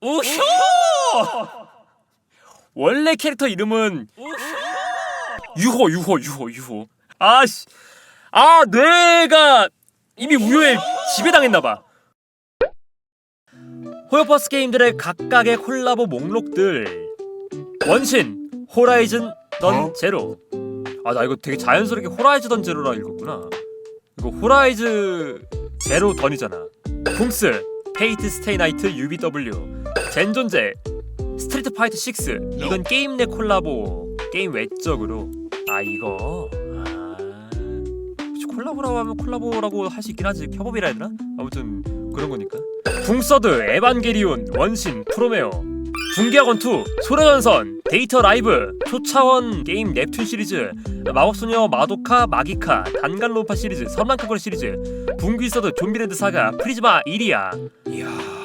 우효! 원래 캐릭터 이름은 유호 유호 유호 유호. 아씨, 아 뇌가 이미 우효에 지배당했나 봐. 호요버스 게임들의 각각의 콜라보 목록들. 원신 호라이즌 던 제로. 아 나 이거 되게 자연스럽게 호라이즈 던 제로라 읽었구나. 이거 호라이즈 제로 던이잖아. 붕스 페이트 스테이 나이트 UBW 젠존제 스트리트 파이터 6 이건 게임 내 콜라보. 게임 외적으로. 아 이거. 아. 콜라보라고 하면 콜라보라고 할 수 있긴 하지. 협업이라 해야 되나? 아무튼 그런 거니까. 붕서드 에반게리온 원신 프로메어 붕괴학원 2 소래전선 데이터 라이브 초차원 게임 넵튠 시리즈 마법소녀 마도카 마기카 단간론파 시리즈 선란카고리 시리즈 붕귀서드 좀비랜드 사가 프리즈마 이리아. 이야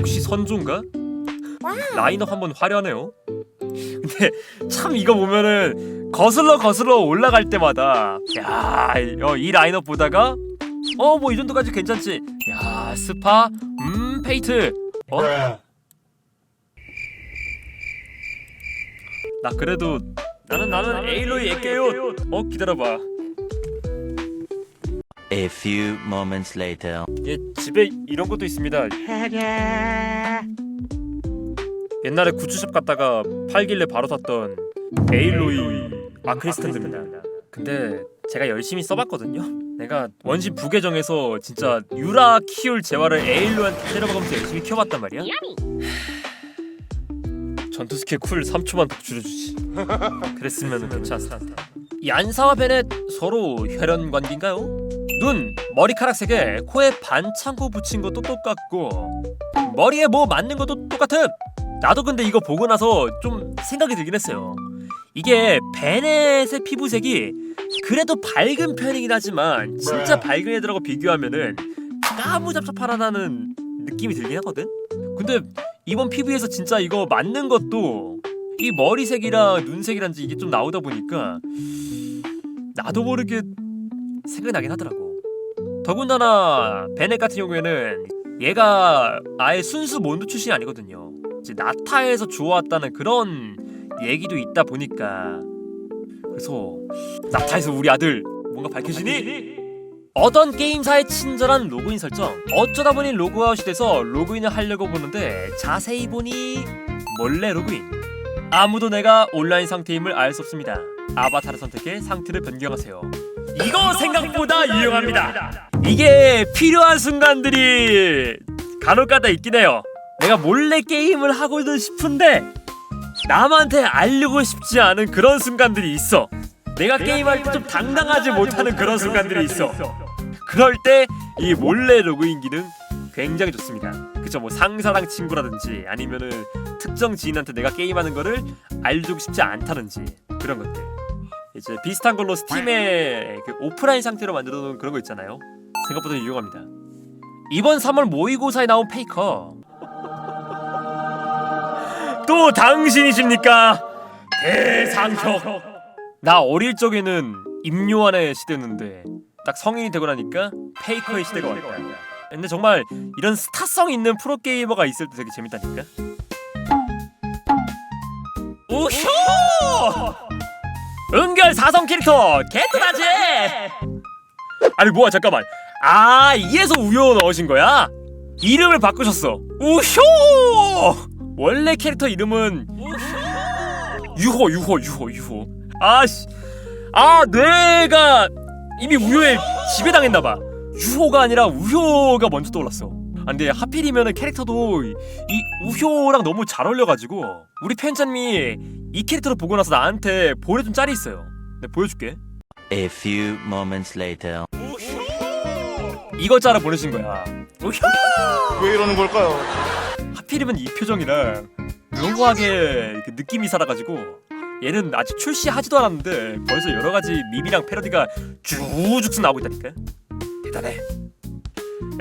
역시 선조인가? 라인업 한번 화려하네요. 근데 참 이거 보면은 거슬러 거슬러 올라갈 때마다 야이 라인업 보다가 어 뭐 이 정도까지 괜찮지? 야 스파 음 페이트. 어? 나 그래도 나는 나는 에일로이 애껴요 어 기다려봐 A few moments later. 얘 집에 이런 것도 있습니다. 옛날에 굿즈숍 갔다가 팔길래 바로 샀던 에일로이 아크리스탄드입니다 근데 제가 열심히 써봤거든요. 내가 원신 부계정에서 진짜 유라 키울 재화를 에일로한테 때려박으면서 열심히 키워봤단 말이야. 전투 스킬 쿨 3초만 더 줄여주지. 그랬으면 괜찮았을 텐데. 이 안사와 베넷 서로 혈연 관계인가요? 눈, 머리카락 세 개, 코에 반창고 붙인 것도 똑같고 머리에 뭐 맞는 것도 똑같음. 나도 근데 이거 보고 나서 좀 생각이 들긴 했어요. 이게 베넷의 피부색이 그래도 밝은 편이긴 하지만 진짜 밝은 애들하고 비교하면은 까무잡잡하다는 느낌이 들긴 하거든. 근데 이번 피부에서 진짜 이거 맞는 것도 이 머리색이랑 눈색이란지 이게 좀 나오다 보니까 나도 모르게 생각이 나긴 하더라고. 더군다나 베넷 같은 경우에는 얘가 아예 순수 몬드 출신이 아니거든요. 이제 나타에서 주워왔다는 그런 얘기도 있다 보니까 그래서 나타에서 우리 아들 뭔가 밝혀지니? 어떤 게임사의 친절한 로그인 설정 어쩌다 보니 로그아웃이 돼서 로그인을 하려고 보는데 자세히 보니 몰래 로그인 아무도 내가 온라인 상태임을 알 수 없습니다 아바타를 선택해 상태를 변경하세요 이거 생각보다 유용합니다. 이게 필요한 순간들이 간혹가다 있긴 해요. 내가 몰래 게임을 하고는 싶은데 남한테 알리고 싶지 않은 그런 순간들이 있어. 내가 게임할 때 좀 당당하지 못하는 그런 순간들이 있어. 그럴 때 이 몰래 로그인 기능 굉장히 좋습니다. 그쵸? 뭐 상사랑 친구라든지 아니면은 특정 지인한테 내가 게임하는 거를 알려주고 싶지 않다든지 그런 것들 이제 비슷한 걸로 스팀에 그 오프라인 상태로 만들어 놓은 그런 거 있잖아요. 생각보다 유용합니다. 이번 3월 모의고사에 나온 페이커. 또 당신이십니까? 대상혁 나 어릴 적에는 임요한의 시대였는데 딱 성인이 되고 나니까 페이커의 시대가 왔다. 근데 정말 이런 스타성 있는 프로게이머가 있을 때 되게 재밌다니까? 우효 은결 사성 캐릭터 개트라지! 아니 뭐야 잠깐만. 아 이에서 우효 넣으신 거야? 이름을 바꾸셨어. 우효! 원래 캐릭터 이름은 유호 유호 유호 유호. 아씨. 아 뇌가 이미 우효에 지배당했나봐. 유호가 아니라 우효가 먼저 떠올랐어 아, 근데 하필이면 캐릭터도 이, 이 우효랑 너무 잘 어울려가지고 우리 팬짠미 이 캐릭터를 보고 나서 나한테 보내준 짤이 있어요. 내가 보여줄게. A few moments later. 이거 짤을 보내신 거야. 우효! 왜 이러는 걸까요? 하필이면 이 표정이랑 묘하게 그 느낌이 살아가지고 얘는 아직 출시하지도 않았는데 벌써 여러 가지 밈이랑 패러디가 쭉쭉 나오고 있다니까. 대단해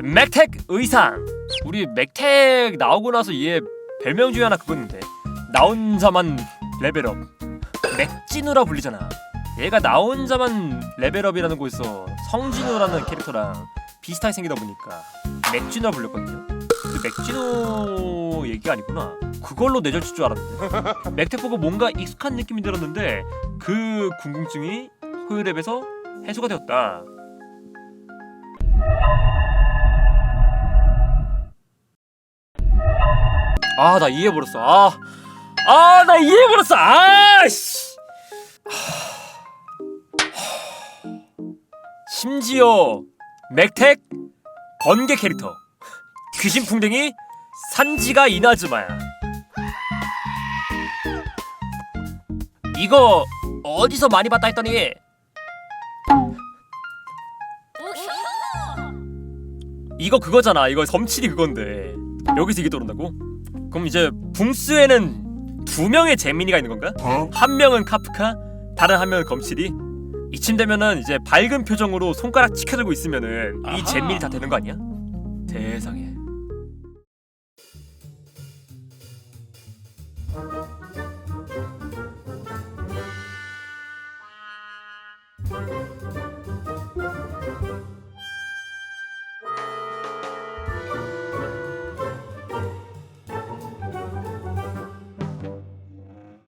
맥텍 의상 우리 맥텍 나오고 나서 얘 별명 중에 하나 그거였는데 나 혼자만 레벨업 맥진우라 불리잖아 얘가 나 혼자만 레벨업이라는 곳에서 성진우라는 캐릭터랑 비슷하게 생기다 보니까 맥진우라 불렸거든요 그 맥지노 얘기가 아니구나. 그걸로 뇌절칠 줄 알았는데. 맥텍 보고 뭔가 익숙한 느낌이 들었는데 그 궁금증이 호요랩에서 해소가 되었다. 아 나 이해해버렸어. 아, 아 나 이해해버렸어. 아씨. 심지어 맥텍 번개 캐릭터 귀신풍뎅이 산지가 이나즈마야 이거 어디서 많이 봤다 했더니 이거 그거잖아 이거 섬칠이 그건데 여기서 이게 떠오른다고? 그럼 이제 붕수에는 두 명의 재민이가 있는 건가? 어? 한 명은 카프카, 다른 한 명은 검실이. 이쯤 되면은 이제 밝은 표정으로 손가락 치켜들고 있으면은 이 재민이 다 되는 거 아니야? 세상에.